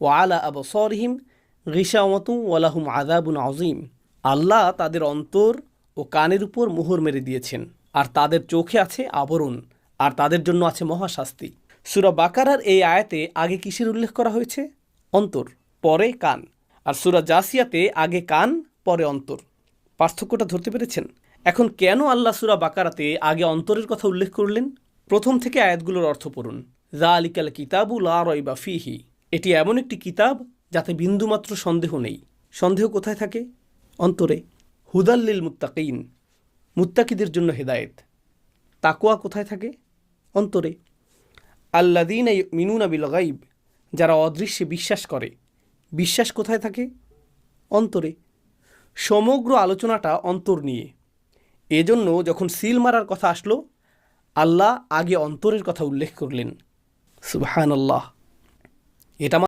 ও আলা আবসরহিম গিসামতু ওয়ালাহুম আজাবুন আজিম আল্লাহ তাদের অন্তর ও কানের উপর মোহর মেরে দিয়েছেন, আর তাদের চোখে আছে আবরণ, আর তাদের জন্য আছে মহাশাস্তি। সুরা বাকারার এই আয়াতে আগে কিসের উল্লেখ করা হয়েছে? অন্তর, পরে কান, আর সুরা জাসিয়াতে আগে কান, পরে অন্তর। পার্থক্যটা ধরতে পেরেছেন? এখন কেন আল্লাহ সুরা বাকারাতে আগে অন্তরের কথা উল্লেখ করলেন? প্রথম থেকে আয়াতগুলোর অর্থ পড়ুন। জা আলিকাল কিতাবু লা রয়বা ফিহি। এটি এমন একটি কিতাব যাতে বিন্দুমাত্র সন্দেহ নেই। সন্দেহ কোথায় থাকে? অন্তরে। হুদাল্লিল মুত্তাকিন, মুত্তাকিদের জন্য হেদায়েত। তাকোয়া কোথায় থাকে? অন্তরে। আল্লাদিন মিনুনা বিল গাইব যারা অদৃশ্যে বিশ্বাস করে। বিশ্বাস কোথায় থাকে? অন্তরে। সমগ্র আলোচনাটা অন্তর নিয়ে। এজন্য যখন সিল মারার কথা আসলো, আল্লাহ আগে অন্তরের কথা উল্লেখ করলেন। সুবহান আল্লাহ এটা